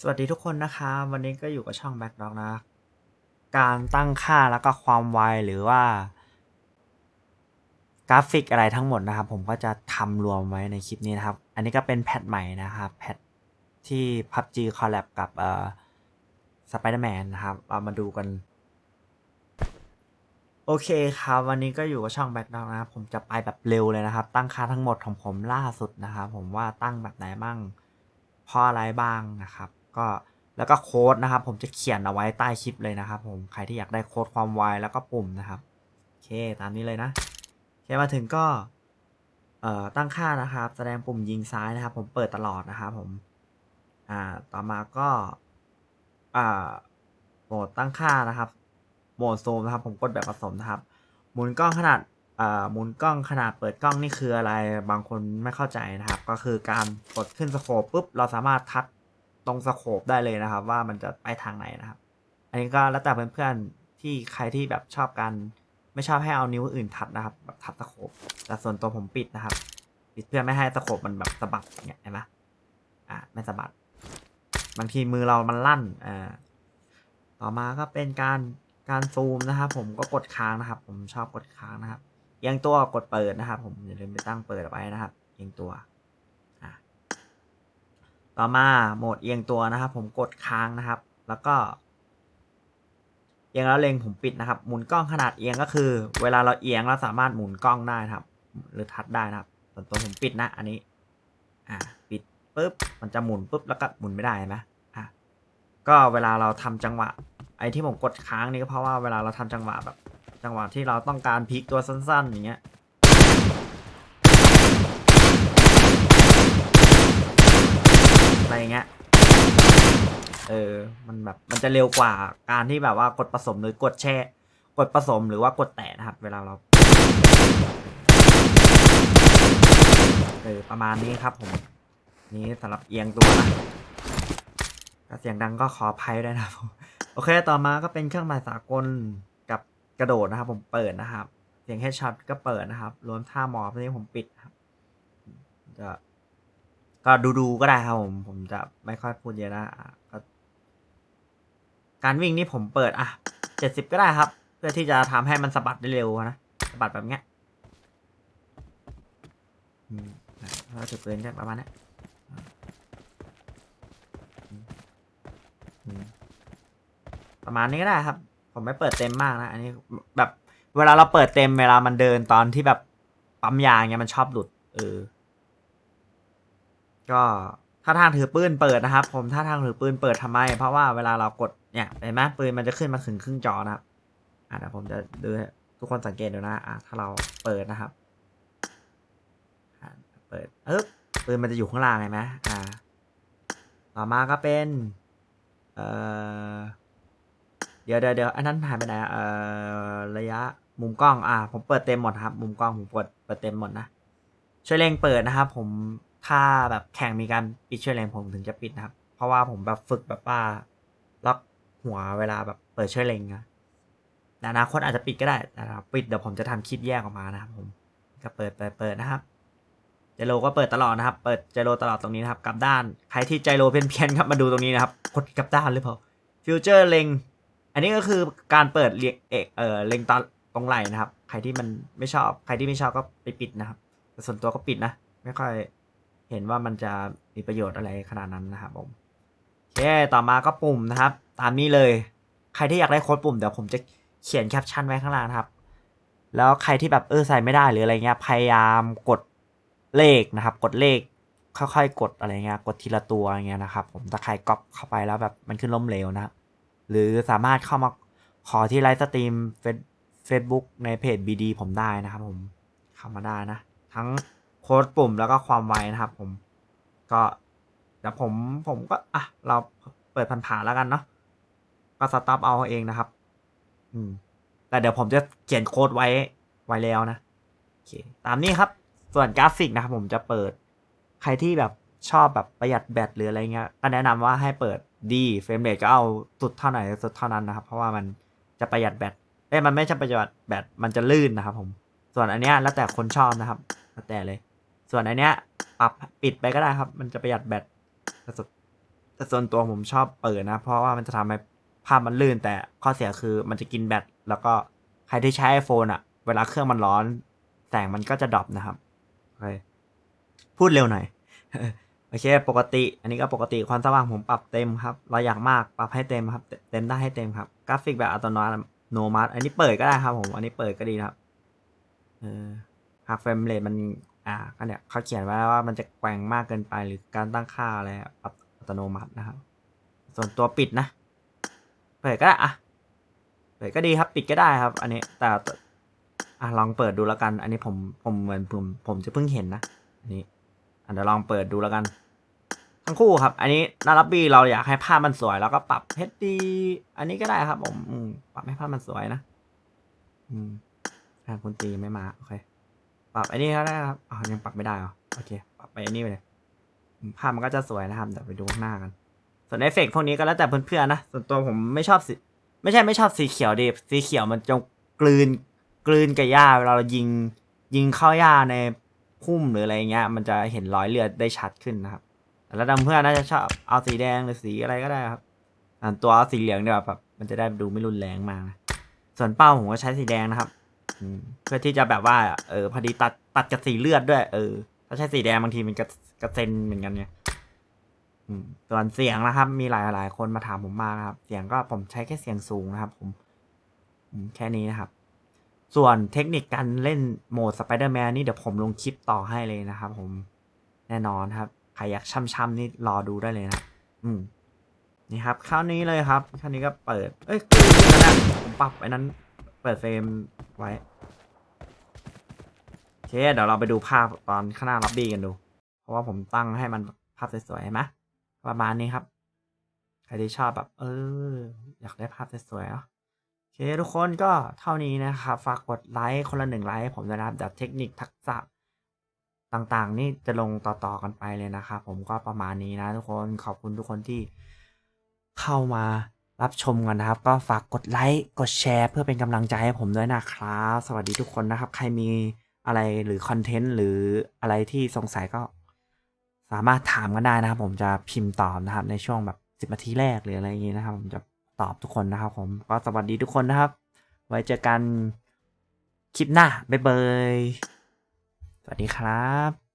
สวัสดีทุกคนนะคะ วันนี้ก็อยู่กับช่อง Back Dog นะ การตั้งค่าแล้วก็ความไวหรือว่า กราฟิกอะไรทั้งหมดนะครับ ผมก็จะทำรวมไว้ในคลิปนี้นะครับ อันนี้ก็เป็นแพทใหม่นะครับแพทที่ PUBG Collab กับเอ่อ Spider-Man นะครับเรามาดูกัน โอเคครับ วันนี้ก็อยู่กับช่อง Back Dog นะครับผมจะไปแบบเร็วเลยนะครับ ตั้งค่าทั้งหมดของผมล่าสุดนะครับ ผมว่าตั้งแบบไหนบ้างเพราะอะไรบ้างนะครับ ก็แล้วก็โค้ดนะครับ ผมจะเขียนเอาไว้ใต้คลิปเลยนะครับ ผมใครที่อยากได้โค้ดความไวแล้วก็ปุ่มนะครับโอเคตามนี้เลยนะโอเคมาถึงก็เอ่อตั้งค่านะครับ แสดงปุ่มยิงซ้ายนะครับ ผมเปิดตลอดนะครับผมอ่าต่อมาก็อ่าโหมดตั้งค่านะครับ โหมดซูมนะครับ ผมกดแบบผสมนะครับ หมุนกล้องขนาดอ่าหมุนกล้องขนาดเปิดกล้องนี่คืออะไรบางคนไม่เข้าใจนะครับ ก็คือการกดขึ้นสโคปปุ๊บเราสามารถทัก ตรงสโคปได้เลยนะครับ ว่ามันจะไปทางไหนนะครับ อันนี้ก็แล้วแต่เพื่อนๆที่ใครที่แบบชอบการไม่ชอบให้เอานิ้วอื่นทัดนะครับแบบทัดสโคปแต่ส่วนตัวผมปิดนะครับ ปิดเพื่อไม่ให้สโคปมันแบบสะบัดอย่างเงี้ยเห็นไหมอ่าไม่สะบัด บางทีมือเรามันลั่นอ่าต่อมาก็เป็นการการซูมนะครับ ผมก็กดค้างนะครับ ผมชอบกดค้างนะครับเอียงตัวกดเปิดนะครับ ผมอย่าลืมไปตั้งเปิดไว้นะครับเอียงตัว ต่อมาโหมดเอียงตัวนะครับ ผมกดค้างนะครับ แล้วก็ เอียงแล้วเล็งผมปิดนะครับ หมุนกล้องขนาดเอียงก็คือ เวลาเราเอียงเราสามารถหมุนกล้องได้นะครับ หรือทัดได้นะครับ ส่วนตัวผมปิดนะ อันนี้ อ่า ปิดปุ๊บมันจะหมุนปุ๊บแล้วก็หมุนไม่ได้นไหมอะก็เวลาเราทำจังหวะ ไอ้ที่ผมกดค้างนี่ก็เพราะว่าเวลาเราทำจังหวะแบบ จังหวะที่เราต้องการพลิกตัวสั้น ๆ อย่างเงี้ยอะไรอย่าง เงี้ย เออ มันแบบ มันจะเร็วกว่าการที่แบบว่ากดผสมหรือกดแช่ กดผสมหรือว่ากดแตะนะครับ เวลาเรา เออ ประมาณนี้ครับผม นี้สำหรับเอียงตัวนะถ้าเสียงดังก็ขออภัยด้วยนะครับผม โอเค ต่อมาก็เป็นเครื่องหมายสากลกับกระโดดนะครับ ผมเปิดนะครับ เสียง headshot ก็เปิดนะครับ รวมท่าหมอบนี่ผมปิดครับจะ ก็ดูดูๆก็ได้ครับผม ผมจะไม่ค่อยพูดเยอะนะก็การวิ่งนี่ผมเปิดอะเจ็ดสิบก็ได้ครับ เพื่อที่จะทำให้มันสะบัดได้เร็วนะสะบัดแบบเนี้ยถ้าจุดเกินก็ประมาณนี้ประมาณนี้ก็ได้ครับ ผมไม่เปิดเต็มมากนะ อันนี้แบบเวลาเราเปิดเต็มเวลามันเดินตอนที่แบบปั๊มยางเงี้ยมันชอบหลุด เออ ก็ถ้าทางถือปืนเปิดนะครับ ผมถ้าทางถือปืนเปิดทำไม เพราะว่าเวลาเรากดเนี่ยเห็นไหมปืนมันจะขึ้นมาถึงครึ่งจอนะครับอะเดี๋ยวผมจะดูให้ทุกคนสังเกตดูนะอะถ้าเราเปิดนะครับเปิดเอ๊บปืนมันจะอยู่ข้างล่างเห็นไหมอ่า ต่อมาก็เป็นเอ่อเดี๋ยวเดี๋ยวเดี๋ยวอันนั้นหายไปไหนเอ่อระยะมุมกล้อง อ่า ผมเปิดเต็มหมดครับ มุมกล้องผมเปิดเปิดเต็มหมดนะช่วยเล็งเปิดนะครับ ผม ถ้าแบบแข่งมีการปิดช่วยเลงผมถึงจะปิดนะครับ เพราะว่าผมแบบฝึกแบบว่าล็อกหัวเวลาแบบเปิดช่วยเลงนะนอนาคตอาจจะปิดก็ได้แต่ถ้าปิดเดี๋ยวผมจะทำคลิปแยกออกมานะครับผมก็เปิดเปิดเปิดนะครับเจโรก็เปิดตลอดนะครับ เปิดเจโรตลอดตรงนี้นะครับกลับด้าน ใครที่ใจโรเพี้ยนเพียนๆครับมาดูตรงนี้นะครับ กดกลับด้านหรือเปล่า ฟิวเจอร์เลง อันนี้ก็คือการเปิดเรียเอกเออเลงตอนตรงไหลนะครับ ใครที่มันไม่ชอบ ใครที่ไม่ชอบก็ไปปิดนะครับ แต่ส่วนตัวก็ปิดนะ ไม่ค่อย เห็นว่ามันจะมีประโยชน์อะไรขนาดนั้นนะครับผมโอเคต่อมาก็ปุ่มนะครับ ตามนี้เลย ใครที่อยากได้โค้ดปุ่มเดี๋ยวผมจะเขียนแคปชั่นไว้ข้างล่างนะครับ แล้วใครที่แบบเออใส่ไม่ได้หรืออะไรเงี้ยพยายามกดเลขนะครับ กดเลขค่อยๆ กดอะไรเงี้ยกดทีละตัวอย่างเงี้ยนะครับ ผมถ้าใครก๊อปเข้าไปแล้วแบบมันขึ้นล้มเหลวนะหรือสามารถเข้ามาขอที่ไลฟ์สตรีมเฟซเฟซบุ๊กในเพจ BD ผมได้นะครับผมเข้ามาได้นะ ทั้ง โค้ดปุ่มแล้วก็ความไวนะครับ ผม ก็เดี๋ยวผมผมก็อะเราเปิดผ่านๆแล้วกันเนาะก็สต็อปเอาเองนะครับ อืม แต่เดี๋ยวผมจะเขียนโค้ดไว้ไว้แล้วนะโอเค ตามนี้ครับ ส่วนกราฟิกนะครับ ผมจะเปิด ใครที่แบบชอบแบบประหยัดแบตหรืออะไรเงี้ย ก็แนะนำว่าให้เปิดดีเฟรมเรทก็เอาสุดเท่าไหร่สุดเท่านั้นนะครับ เพราะว่ามันจะประหยัดแบตเอ้มันไม่ใช่ประหยัดแบตมันจะลื่นนะครับ ผม ส่วนอันเนี้ยแล้วแต่คนชอบนะครับแล้วแต่เลย ส่วนอันเนี้ยปรับปิดไปก็ได้ครับ มันจะประหยัดแบตแต่ส่วนตัวผมชอบเปิดนะ เพราะว่ามันจะทำให้ภาพมันลื่น แต่ข้อเสียคือมันจะกินแบตแล้วก็ใครที่ใช้ iPhone อะเวลาเครื่องมันร้อน แสงมันก็จะดรอปนะครับโอเคพูดเร็วหน่อยโอเคปกติ อันนี้ก็ปกติความสว่างผมปรับเต็มครับ เราอยากมากปรับให้เต็มครับ เต็มได้ให้เต็มครับ กราฟิกแบบอัตโนมัติโนมัติอันนี้เปิดก็ได้ครับผม อันนี้เปิดก็ดีครับเออหากเฟรมเรทมัน อ่าก็เนี่ยเขาเขียนไว้ว่ามันจะแกว่งมากเกินไปหรือการตั้งค่าอะไรอัตโนมัตินะครับ ส่วนตัวปิดนะเปิดก็ได้อะเปิดก็ดีครับปิดก็ได้ครับ อันนี้แต่อะลองเปิดดูแล้วกัน อันนี้ผมผมเหมือนผมผมจะเพิ่งเห็นนะอันนี้อะเดี๋ยวลองเปิดดูแล้วกัน ทั้งคู่ครับ อันนี้นารับบี้เราอยากให้ภาพมันสวยแล้วก็ปรับ HD อันนี้ก็ได้ครับ ผมปรับให้ภาพมันสวยนะ อืมอ่าคุณตีไม่มาโอเค ปรับอ้นี่ก็ได้ครับอ๋อยังปรับไม่ได้เหรอโอเค ปรับไปอ้นี่ไปเลยภาพมันก็จะสวยนะครับเดี๋ยวไปดูข้างหน้ากัน ส่วนเอฟเฟกต์พวกนี้ก็แล้วแต่เพื่อนๆนะส่วนตัวผมไม่ชอบสีไม่ใช่ไม่ชอบสีเขียวดิสีเขียวมันจะกลืนกลืนกับหญ้าเวลาเรายิงยิงเข้าหญ้าในพุ่มหรืออะไรเงี้ยมันจะเห็นรอยเลือดได้ชัดขึ้นนะครับแล้วเพื่อนน่าจะชอบเอาสีแดงหรือสีอะไรก็ได้ครับตัวเอาสีเหลืองเดี๋ยวาแบบมันจะได้ดูไม่รุนแรงมากนะส่วนเป้าผมก็ใช้สีแดงนะครับ เพื่อที่จะแบบว่าเออพอดีตัดตัดกับสีเลือดด้วย เออถ้าใช้สีแดงบางทีมันกระกระเซ็นเหมือนกันเนี่ยส่วนเสียงนะครับ มีหลายหลายคนมาถามผมมานะครับ เสียงก็ผมใช้แค่เสียงสูงนะครับ ผมแค่นี้นะครับ ส่วนเทคนิคการเล่นโหมดสไปเดอร์แมนนี่เดี๋ยวผมลงคลิปต่อให้เลยนะครับ ผมแน่นอนครับใครอยากช่ำๆนี่รอดูได้เลยนะอืมนี่ครับคราวนี้เลยครับคราวนี้ก็เปิด เอ้ยนั่นแหละผมปรับไอ้นั้น ปิดเฟรมไว้โอเคเดี๋ยวเราไปดูภาพตอนข้างหน้าล็อบบี้กันดู เพราะว่าผมตั้งให้มันภาพสวยๆเห็นไหมประมาณนี้ครับ ใครที่ชอบแบบ เออ อยากได้ภาพสวยๆเนาะโอเคทุกคนก็เท่านี้นะครับ ฝากกดไลค์คนละหนึ่งไลค์ให้ผมนะครับเดี๋ยวเทคนิคทักษะต่างๆ นี่จะลงต่อๆกันไปเลยนะครับผมก็ประมาณนี้นะทุกคนขอบคุณทุกคนที่เข้ามา รับชมกันนะครับ ก็ฝากกดไลค์กดแชร์ เพื่อเป็นกำลังใจให้ผมด้วยนะครับ สวัสดีทุกคนนะครับ ใครมีอะไรหรือคอนเทนต์หรืออะไรที่สงสัยก็ สามารถถามกันได้นะครับ ผมจะพิมพ์ตอบนะครับ ในช่วงแบบสิบนาทีแรกหรืออะไรอย่างนี้นะครับ ผมจะตอบทุกคนนะครับ ผมก็สวัสดีทุกคนนะครับ ไว้เจอกันคลิปหน้าบ๊ายบายสวัสดีครับ